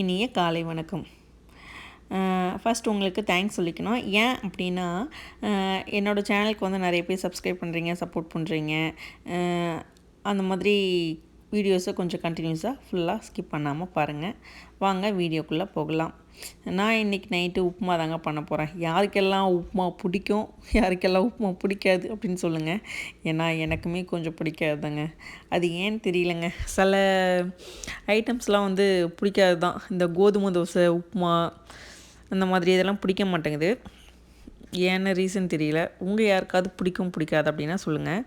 இனிய காலை வணக்கம். ஃபஸ்ட் உங்களுக்கு தேங்க்ஸ் சொல்லிக்கணும். ஏன் அப்படின்னா என்னோடய என்னோட சேனலுக்கு வந்து நிறைய பேர் சப்ஸ்கிரைப் பண்ணுறீங்க சப்போர்ட் பண்ணுறீங்க அந்த மாதிரி வீடியோஸை கொஞ்சம் கண்டினியூஸாக ஃபுல்லாக ஸ்கிப் பண்ணாமல் பாருங்கள் வாங்க வீடியோக்குள்ளே போகலாம். நான் இன்றைக்கி நைட்டு உப்புமா தாங்க பண்ண போகிறேன் யாருக்கெல்லாம் உப்புமா பிடிக்கும் யாருக்கெல்லாம் உப்புமா பிடிக்காது அப்படின்னு சொல்லுங்கள் ஏன்னா எனக்குமே கொஞ்சம் பிடிக்காதுங்க. அது ஏன்னு தெரியலங்க. சில ஐட்டம்ஸ்லாம் வந்து பிடிக்காது தான் இந்த கோதுமை தோசை உப்புமா அந்த மாதிரி இதெல்லாம் பிடிக்க மாட்டேங்குது. ஏன்னு ரீசன் தெரியல. உங்கள் யாருக்காவது பிடிக்கும் பிடிக்காது அப்படின்னா சொல்லுங்கள்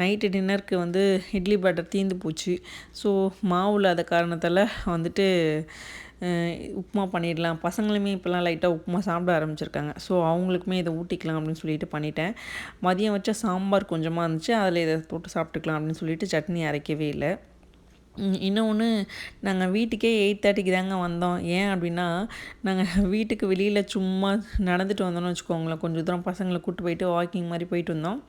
நைட்டு டின்னருக்கு வந்து இட்லி பேட்டர் தீந்து போச்சு. ஸோ மாவு இல்லாத காரணத்தால் வந்துட்டு உப்புமா பண்ணிடலாம். பசங்களுமே இப்போல்லாம் லைட்டாக உப்புமா சாப்பிட ஆரம்பிச்சிருக்காங்க. ஸோ அவங்களுக்குமே இதை ஊட்டிக்கலாம் அப்படின்னு சொல்லிட்டு பண்ணிட்டேன். மதியம் வச்ச சாம்பார் கொஞ்சமாக இருந்துச்சு. அதில் இதை போட்டு சாப்பிட்டுக்கலாம் அப்படின்னு சொல்லிட்டு சட்னி அரைக்கவே இல்லை. இன்னொன்று நாங்கள் வீட்டுக்கே எயிட் தேர்ட்டிக்கு தாங்க வந்தோம். ஏன் அப்படின்னா நாங்கள் வீட்டுக்கு வெளியில் சும்மா நடந்துட்டு வந்தோம்னு வச்சுக்கோங்களேன். கொஞ்சம் தூரம் பசங்களை கூப்பிட்டு போயிட்டு வாக்கிங் மாதிரி போயிட்டு வந்தோம்.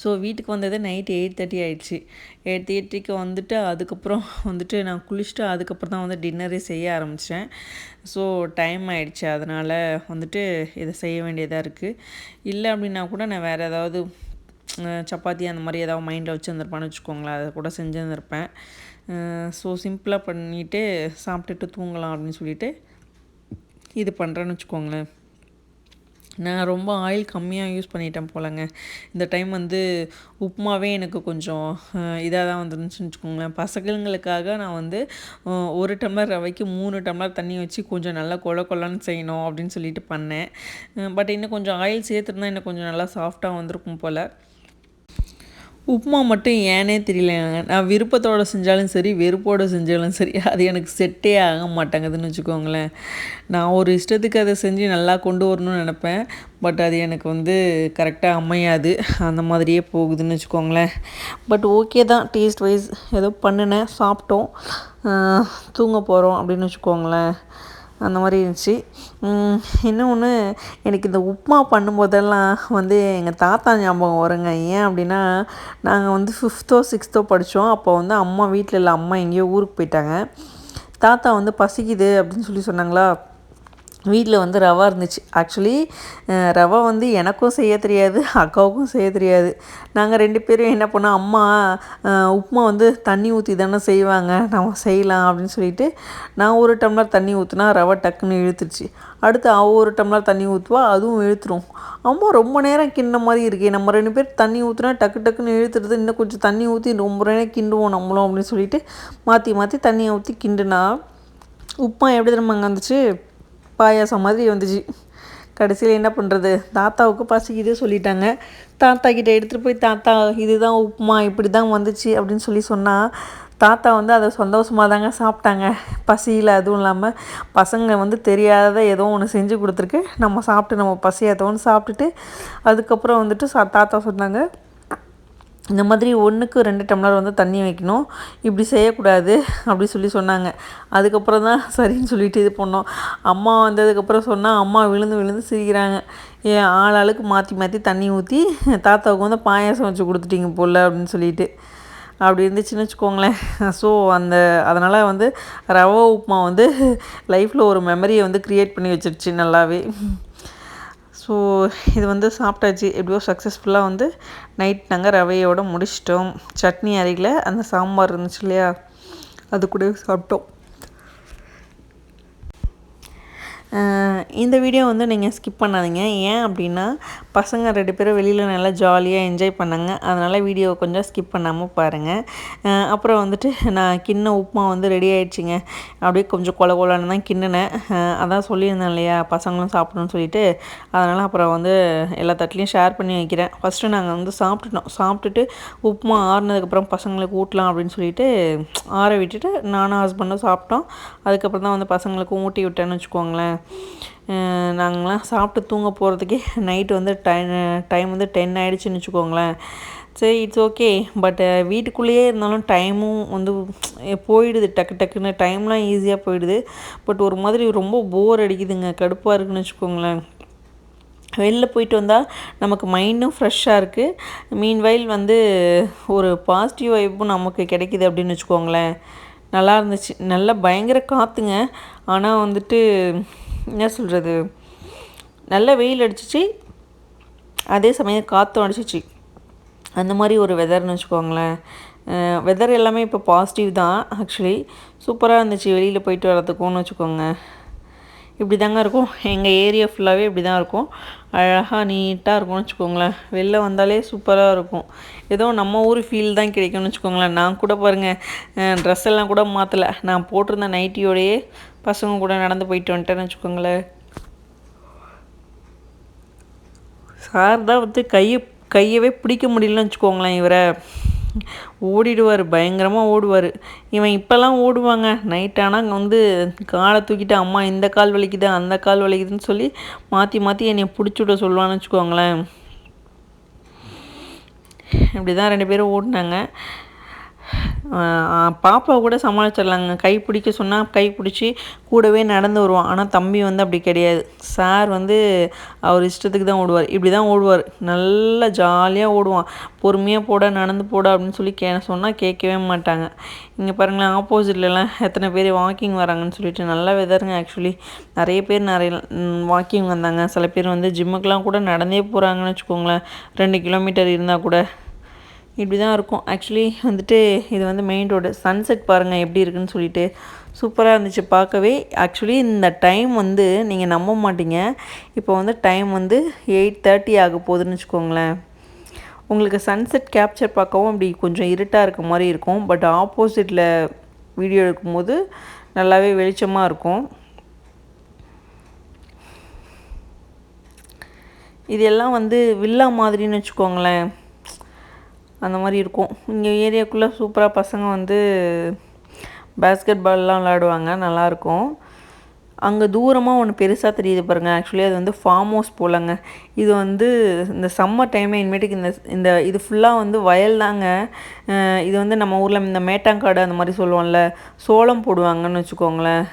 ஸோ வீட்டுக்கு வந்தது நைட் எயிட் தேர்ட்டி ஆயிடுச்சு. எயிட் தேர்ட்டிக்கு வந்துட்டு அதுக்கப்புறம் வந்துட்டு நான் குளிச்சுட்டு அதுக்கப்புறம் தான் வந்து டின்னரே செய்ய ஆரம்பித்தேன் ஸோ டைம் ஆயிடுச்சு. அதனால் வந்துட்டு இதை செய்ய வேண்டியதாக இருக்குது இல்லை அப்படின்னா கூட நான் வேறு ஏதாவது சப்பாத்தி அந்த மாதிரி ஏதாவது மைண்டில் வச்சுருந்துருப்பான்னு வச்சுக்கோங்களேன். அதை கூட செஞ்சுருந்துருப்பேன். ஸோ சிம்பிளாக பண்ணிவிட்டு சாப்பிட்டுட்டு தூங்கலாம் அப்படின்னு சொல்லிட்டு இது பண்ணுறேன்னு வச்சுக்கோங்களேன். நான் ரொம்ப ஆயில் கம்மியாக யூஸ் பண்ணிட்டேன் போலங்க. இந்த டைம் வந்து உப்புமாவே எனக்கு கொஞ்சம் இதாக தான் வந்துருந்துச்சுன்னு வச்சுக்கோங்களேன். பசங்களுக்காக நான் வந்து ஒரு டம்ளர் ரவைக்கு மூணு டம்ளர் தண்ணி வச்சு கொஞ்சம் நல்லா கொல கொலன்னு செய்யணும் அப்படின்னு சொல்லிட்டு பண்ணேன். பட் இன்னும் கொஞ்சம் ஆயில் சேர்த்துருந்தா இன்னும் கொஞ்சம் நல்லா சாஃப்டாக வந்திருக்கும் போல். உப்புமா மட்டும் ஏனே தெரியலங்க நான் விருப்பத்தோடு செஞ்சாலும் சரி வெறுப்போடு செஞ்சாலும் சரி அது எனக்கு செட்டே ஆக மாட்டேங்குதுன்னு வச்சுக்கோங்களேன். நான் ஒரு இஷ்டத்துக்கு அதை செஞ்சு நல்லா கொண்டு வரணும்னு நினப்பேன். பட் அது எனக்கு வந்து கரெக்டாக அமையாது. அந்த மாதிரியே போகுதுன்னு வச்சுக்கோங்களேன். பட் ஓகே தான் டேஸ்ட் வைஸ் ஏதோ பண்ணினேன் சாப்பிட்டோம். தூங்க போகிறோம் அப்படின்னு வச்சுக்கோங்களேன். அந்த மாதிரி இருந்துச்சு. இன்னொன்று எனக்கு இந்த உப்புமா பண்ணும்போதெல்லாம் வந்து எங்கள் தாத்தா ஞாபகம் வருங்க. ஏன் அப்படின்னா நாங்கள் வந்து ஃபிஃப்த்தோ சிக்ஸ்த்தோ படித்தோம் அப்போ வந்து அம்மா வீட்டில் இல்லை அம்மா எங்கேயோ ஊருக்கு போயிட்டாங்க. தாத்தா வந்து பசிக்குது அப்படின்னு சொல்லி சொன்னாங்களா? வீட்டில் வந்து ரவா இருந்துச்சு. ஆக்சுவலி ரவா வந்து எனக்கும் செய்ய தெரியாது அக்காவுக்கும் செய்ய தெரியாது. நாங்கள் ரெண்டு பேரும் என்ன பண்ணோம் அம்மா உப்புமா வந்து தண்ணி ஊற்றி தானே செய்வாங்க நம்ம செய்யலாம் அப்படின்னு சொல்லிட்டு நான் ஒரு டம்ளர் தண்ணி ஊற்றினா ரவை டக்குன்னு இழுத்துருச்சு. அடுத்து அவ ஒரு டம்ளர் தண்ணி ஊற்றுவா அதுவும் இழுத்துரும். அம்மா ரொம்ப நேரம் கிண்ண மாதிரி இருக்கே நம்ம ரெண்டு பேர் தண்ணி ஊற்றுனா டக்கு டக்குன்னு இழுத்துறது இன்னும் கொஞ்சம் தண்ணி ஊற்றி ரொம்ப நேரம் கிண்டுவோம் நம்மளும் அப்படின்னு சொல்லிட்டு மாற்றி மாற்றி தண்ணியை ஊற்றி கிண்டுனா உப்புமா எப்படி தெரியுமாங்க வந்துச்சு? பாயாசம் மாதிரி வந்துச்சு. கடைசியில் என்ன பண்ணுறது தாத்தாவுக்கு பசிக்குது சொல்லிட்டாங்க. தாத்தா கிட்டே எடுத்துகிட்டு போய் தாத்தா இதுதான் உப்புமா இப்படி தான் வந்துச்சு அப்படின்னு சொல்லி சொன்னால் தாத்தா வந்து அதை சந்தோஷமாக தாங்க சாப்பிட்டாங்க. பசியில் அதுவும் இல்லாமல் பசங்க வந்து தெரியாத ஏதோ ஒன்று செஞ்சு கொடுத்துருக்கு. நம்ம சாப்பிட்டு நம்ம பசியாதோன்னு சாப்பிட்டுட்டு அதுக்கப்புறம் வந்துட்டு சா தாத்தா சொன்னாங்க இந்த மாதிரி ஒன்றுக்கு ரெண்டு டம்ளர் வந்து தண்ணி வைக்கணும். இப்படி செய்யக்கூடாது அப்படி சொல்லி சொன்னாங்க. அதுக்கப்புறம் தான் சரின்னு சொல்லிட்டு இது பண்ணோம். அம்மா வந்ததுக்கப்புறம் சொன்னால் அம்மா விழுந்து விழுந்து சிரிக்கிறாங்க. ஏன் ஆள் ஆளுக்கு மாற்றி மாற்றி தண்ணி ஊற்றி தாத்தாவுக்கு வந்து பாயாசம் வச்சு கொடுத்துட்டீங்க போல் அப்படின்னு சொல்லிட்டு. அப்படி இருந்துச்சுன்னு வச்சுக்கோங்களேன். ஸோ அந்த அதனால் வந்து ரவா உப்புமா வந்து லைஃப்பில் ஒரு மெமரியை வந்து க்ரியேட் பண்ணி வச்சிருச்சு நல்லாவே. ஸோ இது வந்து சாப்பிட்டாச்சு. எப்படியோ சக்ஸஸ்ஃபுல்லாக வந்து நைட் நாங்கள் ரவையோடு முடிச்சிட்டோம். சட்னி அரையில் அந்த சாம்பார் இருந்துச்சு இல்லையா? அது கூட சாப்பிட்டோம். இந்த வீடியோ வந்து நீங்கள் ஸ்கிப் பண்ணாதீங்க. ஏன் அப்படின்னா பசங்க ரெண்டு பேரும் வெளியில் நல்லா ஜாலியாக என்ஜாய் பண்ணாங்க. அதனால் வீடியோ கொஞ்சம் ஸ்கிப் பண்ணாமல் பாருங்கள் அப்புறம் வந்துட்டு நான் கிண்ண உப்புமா வந்து ரெடி ஆகிடுச்சிங்க அப்படியே கொஞ்சம் கொல கொலன்னு தான் கிண்ணினேன். அதான் சொல்லியிருந்தேன் இல்லையா? பசங்களும் சாப்பிடணும்னு சொல்லிட்டு. அதனால் அப்புறம் வந்து எல்லா தட்லையும் ஷேர் பண்ணி வைக்கிறேன். ஃபஸ்ட்டு நாங்கள் வந்து சாப்பிட்டுட்டோம். சாப்பிட்டுட்டு உப்புமா ஆறுனதுக்கப்புறம் பசங்களுக்கு ஊட்டலாம் அப்படின்னு சொல்லிட்டு ஆற விட்டுட்டு நானும் ஹஸ்பண்டும் சாப்பிட்டோம். அதுக்கப்புறம் தான் வந்து பசங்களுக்கும் ஊட்டி விட்டேன்னு வச்சுக்கோங்களேன். நாங்களாம் சாப்பிட்டு தூங்க போகிறதுக்கே நைட்டு வந்து டைம் டைம் வந்து டென் ஆகிடுச்சின்னு வச்சுக்கோங்களேன். சரி இட்ஸ் ஓகே பட் வீட்டுக்குள்ளேயே இருந்தாலும் டைமும் வந்து போயிடுது. டக்கு டக்குன்னு டைம்லாம் ஈஸியாக போயிடுது. பட் ஒரு மாதிரி ரொம்ப போர் அடிக்குதுங்க. கடுப்பாக இருக்குன்னு வச்சுக்கோங்களேன். வெளில போயிட்டு வந்தால் நமக்கு மைண்டும் ஃப்ரெஷ்ஷாக இருக்குது மீன்வைல் வந்து ஒரு பாசிட்டிவ் வைப்பும் நமக்கு கிடைக்கிது அப்படின்னு வச்சுக்கோங்களேன். நல்லா இருந்துச்சு. நல்லா பயங்கர காற்றுங்க ஆனால் வந்துட்டு என்ன சொல்கிறது நல்ல வெயில் அடிச்சிச்சு. அதே சமயம் காற்றும் அடிச்சிச்சு. அந்த மாதிரி ஒரு வெதர்னு வச்சுக்கோங்களேன். வெதர் எல்லாமே இப்போ பாசிட்டிவ் தான் ஆக்சுவலி சூப்பராக இருந்துச்சு. வெளியில் போயிட்டு வரதுக்கும்னு வச்சுக்கோங்க. இப்படி தாங்க இருக்கும். எங்கள் ஏரியா ஃபுல்லாகவே இப்படி தான் இருக்கும். அழகாக நீட்டாக இருக்கும்னு வச்சுக்கோங்களேன். வெளில வந்தாலே சூப்பராக இருக்கும். ஏதோ நம்ம ஊர் ஃபீல் தான் கிடைக்கும்னு வச்சுக்கோங்களேன். நான் கூட பாருங்கள் ட்ரெஸ் எல்லாம் கூட மாற்றலை நான் போட்டிருந்த நைட்டியோடையே பசங்க கூட நடந்து போயிட்டு வந்துட்டேன்னு வச்சுக்கோங்களேன். சார் தான் வந்து கையை கையவே பிடிக்க முடியலன்னு வச்சுக்கோங்களேன் இவரை. ஓடிடுவார் பயங்கரமாக ஓடுவார். இவன் இப்போல்லாம் ஓடுவாங்க. நைட் ஆனால் வந்து காலை தூக்கிட்டு அம்மா இந்த கால் வலிக்குது அந்த கால் வலிக்குதுன்னு சொல்லி மாற்றி மாற்றி என்னை பிடிச்சி விட சொல்லுவான்னு வச்சுக்கோங்களேன். இப்படி தான் ரெண்டு பேரும் ஓடினாங்க. பாப்பா கூட சமாளிச்சிடலாங்க. கை பிடிக்க சொன்னால் கை பிடிச்சி கூடவே நடந்து வருவான். ஆனால் தம்பி வந்து அப்படி கிடையாது. சார் வந்து அவர் இஷ்டத்துக்கு தான் ஓடுவார். இப்படி தான் ஓடுவார். நல்லா ஜாலியாக ஓடுவான். பொறுமையாக போட நடந்து போட அப்படின்னு சொல்லி கே சொன்னால் கேட்கவே மாட்டாங்க. இங்கே பாருங்களேன் ஆப்போசிட்லலாம் எத்தனை பேர் வாக்கிங் வராங்கன்னு சொல்லிட்டு நல்லா வெதருங்க ஆக்சுவலி நிறைய பேர் நிறைய வாக்கிங் வந்தாங்க. சில பேர் வந்து ஜிம்முக்கெலாம் கூட நடந்தே போகிறாங்கன்னு வச்சுக்கோங்களேன். ரெண்டு கிலோமீட்டர் இருந்தால் கூட. இப்படி தான் இருக்கும். ஆக்சுவலி வந்துட்டு இது வந்து மெயின் ரோடு சன்செட் பாருங்கள் எப்படி இருக்குன்னு சொல்லிட்டு. சூப்பராக இருந்துச்சு பார்க்கவே. ஆக்சுவலி இந்த டைம் வந்து நீங்கள் நம்ப மாட்டீங்க. இப்போ வந்து டைம் வந்து எயிட் தேர்ட்டி ஆக போகுதுன்னு வச்சுக்கோங்களேன். உங்களுக்கு சன்செட் கேப்சர் பார்க்கவும் அப்படி கொஞ்சம் இருட்டாக இருக்க மாதிரி இருக்கும். பட் ஆப்போசிட்டில் வீடியோ எடுக்கும்போது நல்லாவே வெளிச்சமாக இருக்கும். இது எல்லாம் வந்து வில்லா மாதிரின்னு வச்சுக்கோங்களேன். அந்த மாதிரி இருக்கும். இங்கே ஏரியாக்குள்ளே சூப்பராக பசங்க வந்து பேஸ்கெட் பால்லாம் விளாடுவாங்க நல்லாயிருக்கும் அங்கே தூரமாக ஒன்று பெருசாக தெரியுது பாருங்கள் ஆக்சுவலி அது வந்து ஃபார்ம் ஹவுஸ் போலங்க. இது வந்து இந்த சம்மர் டைமே இனிமேட்டுக்கு இந்த இந்த இது ஃபுல்லாக வந்து வயல் தாங்க. இது வந்து நம்ம ஊரில் இந்த மேட்டாங்காடு அந்த மாதிரி சொல்லுவோம்ல. சோளம் போடுவாங்கன்னு வச்சுக்கோங்களேன்.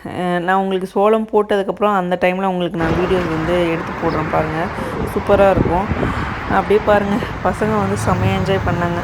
நான் உங்களுக்கு சோளம் போட்டதுக்கப்புறம் அந்த டைமில் உங்களுக்கு நான் வீடியோஸ் வந்து எடுத்து போடுறேன் பாருங்கள் சூப்பராக இருக்கும். அப்படியே பாருங்கள் பசங்க வந்து செம்மையாக என்ஜாய் பண்ணாங்க.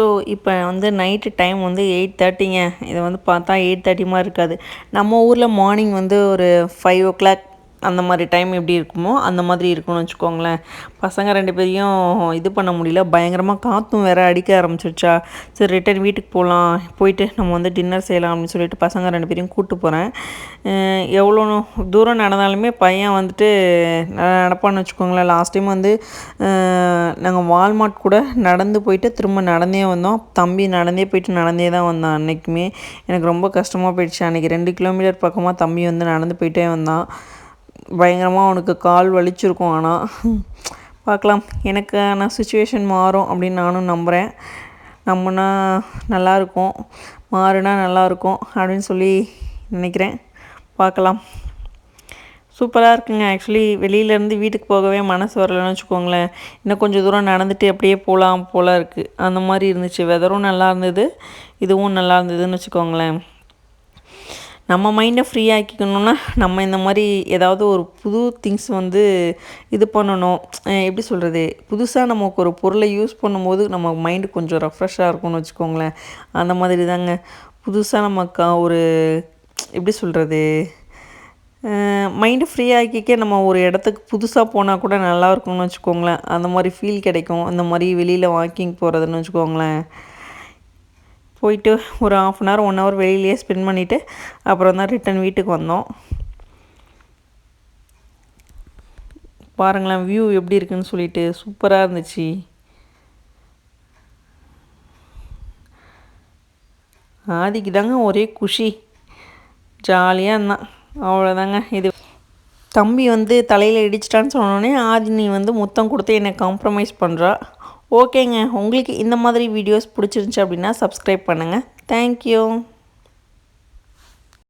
ஸோ இப்போ வந்து நைட்டு டைம் வந்து எயிட் தேர்ட்டிங்க இதை வந்து பார்த்தா எயிட் தேர்ட்டி மாதிரி இருக்காது நம்ம ஊரில் மார்னிங் வந்து ஒரு ஃபைவ் ஓ கிளாக் அந்த மாதிரி டைம் எப்படி இருக்குமோ அந்த மாதிரி இருக்கும்னு வச்சுக்கோங்களேன். பசங்க ரெண்டு பேரையும் இது பண்ண முடியல. பயங்கரமாக காற்றும் வேற அடிக்க ஆரம்பிச்சிருச்சா. சரி ரிட்டர்ன் வீட்டுக்கு போகலாம் போயிட்டு நம்ம வந்து டின்னர் செய்யலாம் அப்படின்னு சொல்லிட்டு பசங்க ரெண்டு பேரையும் கூப்பிட்டு போகிறேன் எவ்வளோ தூரம் நடந்தாலுமே பையன் வந்துட்டு நடப்பான்னு வச்சுக்கோங்களேன். லாஸ்ட் டைம் வந்து நாங்கள் வால்மார்ட் கூட நடந்து போயிட்டு திரும்ப நடந்தே வந்தோம். தம்பி நடந்தே போயிட்டு நடந்தே தான் வந்தான் அன்றைக்குமே எனக்கு ரொம்ப கஷ்டமாக போயிடுச்சு. அன்றைக்கி ரெண்டு கிலோமீட்டர் பக்கமாக தம்பி வந்து நடந்து போயிட்டே வந்தான். பயங்கரமாக அவனுக்கு கால் வலிச்சிருக்கும். ஆனால் பார்க்கலாம். எனக்கான சுச்சுவேஷன் மாறும் அப்படின்னு நானும் நம்புகிறேன் நம்மனா நல்லாயிருக்கும் மாறுனா நல்லாயிருக்கும் அப்படின்னு சொல்லி நினைக்கிறேன். பார்க்கலாம். சூப்பராக இருக்குங்க. ஆக்சுவலி வெளியிலேருந்து வீட்டுக்கு போகவே மனசு வரலன்னு வச்சுக்கோங்களேன். இன்னும் கொஞ்சம் தூரம் நடந்துட்டு அப்படியே போகலாம் போல இருக்குது அந்த மாதிரி இருந்துச்சு. வெதரும் நல்லா இருந்தது. இதுவும் நல்லா இருந்ததுன்னு வச்சுக்கோங்களேன். நம்ம மைண்டை ஃப்ரீ ஆக்கிக்கணுன்னா நம்ம இந்த மாதிரி ஏதாவது ஒரு புது திங்ஸ் வந்து இது பண்ணணும். எப்படி சொல்கிறது புதுசாக நமக்கு ஒரு பொருளை யூஸ் பண்ணும்போது நம்ம மைண்டு கொஞ்சம் ரெஃப்ரெஷ்ஷாக இருக்கும்னு வச்சுக்கோங்களேன். அந்த மாதிரி தாங்க. புதுசாக நமக்கு ஒரு எப்படி சொல்கிறது மைண்டு ஃப்ரீ ஆக்கிக்க நம்ம ஒரு இடத்துக்கு புதுசாக போனால் கூட நல்லா இருக்கும்னு வச்சுக்கோங்களேன். அந்த மாதிரி ஃபீல் கிடைக்கும். அந்த மாதிரி வெளியில் வாக்கிங் போகிறதுன்னு வச்சுக்கோங்களேன். போயிட்டு ஒரு half an hour one hour வெளியிலேயே ஸ்பெண்ட் பண்ணிவிட்டு அப்புறம் தான் ரிட்டன் வீட்டுக்கு வந்தோம். பாருங்களேன் வியூ எப்படி இருக்குன்னு சொல்லிட்டு சூப்பராக இருந்துச்சு. ஆதிக்கு தாங்க ஒரே குஷி. ஜாலியாக இருந்தான். அவ்வளோதாங்க இது தம்பி வந்து தலையில் இடிச்சிட்டான்னு சொன்னோடனே ஆதினி வந்து முத்தம் கொடுத்து என்னை காம்ப்ரமைஸ் பண்ணுறா ஓகேங்க. உங்களுக்கு இந்த மாதிரி வீடியோஸ் பிடிச்சிருந்துச்சி அப்படின்னா சப்ஸ்கிரைப் பண்ணுங்கள் தேங்க்யூ